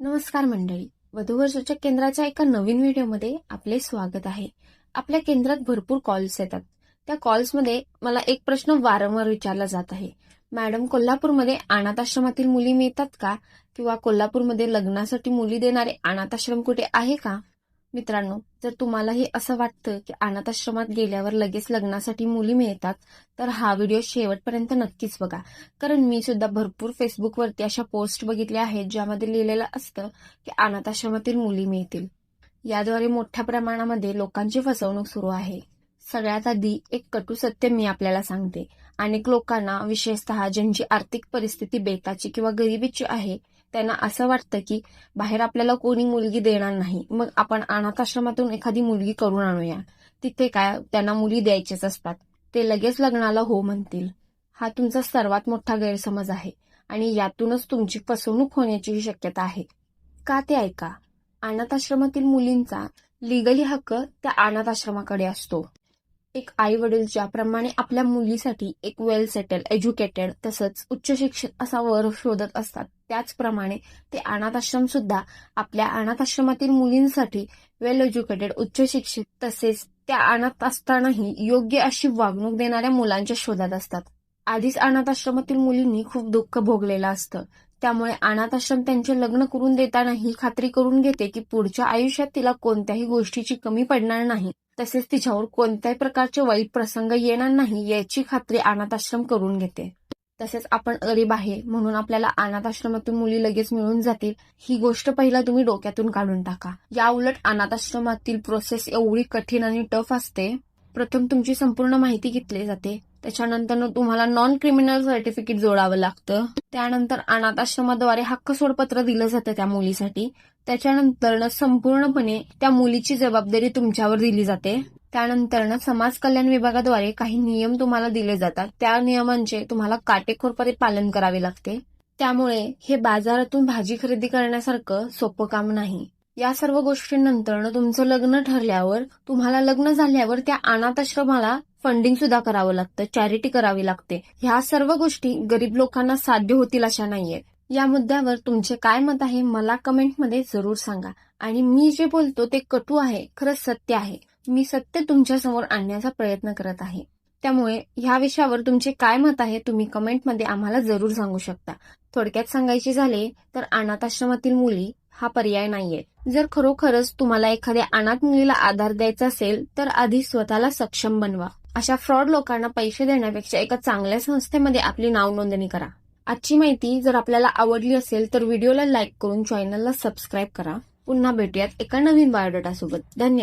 नमस्कार मंडळी. वधूवर सूचक केंद्राच्या एका नवीन व्हिडिओमध्ये आपले स्वागत आहे. आपल्या केंद्रात भरपूर कॉल्स येतात. त्या कॉल्समध्ये मला एक प्रश्न वारंवार विचारला जात आहे. मॅडम कोल्हापूरमध्ये अनाथ आश्रमातील मुली मिळतात का? किंवा कोल्हापूरमध्ये लग्नासाठी मुली देणारे अनाथ आश्रम कुठे आहे का? मित्रांनो जर तुम्हालाही असं वाटतं की अनाथ आश्रमात गेल्यावर लगेच लग्नासाठी मुली मिळतात तर हा व्हिडिओ शेवटपर्यंत नक्कीच बघा. कारण मी सुद्धा भरपूर फेसबुकवरती अशा पोस्ट बघितल्या आहेत ज्यामध्ये लिहिलेलं असतं की अनाथ आश्रमातील मुली मिळतील. याद्वारे मोठ्या प्रमाणामध्ये लोकांची फसवणूक सुरू आहे. सगळ्यात आधी एक कटू सत्य मी आपल्याला सांगते. अनेक लोकांना विशेषतः ज्यांची आर्थिक परिस्थिती बेताची किंवा गरिबीची आहे त्यांना असं वाटतं की बाहेर आपल्याला कोणी मुलगी देणार नाही. मग आपण अनाथ आश्रमातून एखादी मुलगी करून आणूया. तिथे काय? त्यांना मुली द्यायचेच असतात. ते लगेच लग्नाला हो म्हणतील. हा तुमचा सर्वात मोठा गैरसमज आहे आणि यातूनच तुमची फसवणूक होण्याची शक्यता आहे. का ते ऐका? अनाथ आश्रमातील मुलींचा लिगली हक्क त्या अनाथ आश्रमाकडे असतो. एक आई वडील ज्याप्रमाणे आपल्या मुलीसाठी एक वेल सेटल एज्युकेटेड तसंच उच्च शिक्षित असा वर शोधत असतात. त्याचप्रमाणे ते अनाथ आश्रम सुद्धा आपल्या अनाथ आश्रमातील मुलींसाठी वेल एज्युकेटेड उच्च शिक्षित तसेच त्या अनाथ असतानाही योग्य अशी वागणूक देणाऱ्या मुलांच्या शोधात असतात. आधीच अनाथ आश्रमातील मुलींनी खूप दुःख भोगलेलं असतं. त्यामुळे अनाथ आश्रम त्यांचे लग्न करून देताना ही खात्री करून घेते की पुढच्या आयुष्यात तिला कोणत्याही गोष्टीची कमी पडणार नाही. तसेच तिच्यावर कोणत्याही प्रकारचे वाईट प्रसंग येणार नाही याची खात्री अनाथ आश्रम करून घेते. तसेच आपण गरीब आहे म्हणून आपल्याला अनाथ आश्रमातून मुली लगेच मिळून जातील. ही गोष्ट पहिला तुम्ही डोक्यातून काढून टाका. या उलट अनाथ आश्रमातील प्रोसेस एवढी कठीण आणि टफ असते. प्रथम तुमची संपूर्ण माहिती घेतली जाते. त्याच्यानंतर तुम्हाला नॉन क्रिमिनल सर्टिफिकेट जोडावं लागतं. त्यानंतर अनाथ आश्रमाद्वारे हक्क सोडपत्र दिलं जातं त्या मुलीसाठी. त्याच्यानंतर संपूर्णपणे त्या मुलीची जबाबदारी तुमच्यावर दिली जाते. त्यानंतर समाज कल्याण विभागाद्वारे काही नियम तुम्हाला दिले जातात. त्या नियमांचे तुम्हाला काटेकोरपणे पालन करावे लागते. त्यामुळे हे बाजारातून भाजी खरेदी करण्यासारखं सोपं काम नाही. या सर्व गोष्टींनंतर तुमचं लग्न ठरल्यावर तुम्हाला लग्न झाल्यावर त्या अनाथ आश्रमाला फंडिंग सुद्धा करावं लागतं चॅरिटी करावी लागते. ह्या सर्व गोष्टी गरीब लोकांना साध्य होतील अशा नाहीये या मुद्द्यावर तुमचे काय मत आहे मला कमेंटमध्ये जरूर सांगा. आणि मी जे बोलतो ते कटू आहे खरंच सत्य आहे. मी सत्य तुमच्यासमोर आणण्याचा प्रयत्न करत आहे. त्यामुळे ह्या विषयावर तुमचे काय मत आहे तुम्ही कमेंटमध्ये आम्हाला जरूर सांगू शकता. थोडक्यात सांगायचे झाले तर अनाथाश्रमातील मुली हा पर्याय नाहीये. जर खरोखरच तुम्हाला एखाद्या अनाथ मुलीला आधार द्यायचा असेल तर आधी स्वतःला सक्षम बनवा. अशा फ्रॉड लोकांना पैसे देण्यापेक्षा एका चांगल्या संस्थेमध्ये आपली नाव नोंदणी करा. आजची माहिती जर आपल्याला आवडली असेल तर व्हिडिओला लाईक करून चॅनलला सबस्क्राईब करा. पुन्हा भेटूयात एका नवीन बायोडेटासोबत धन्यवाद.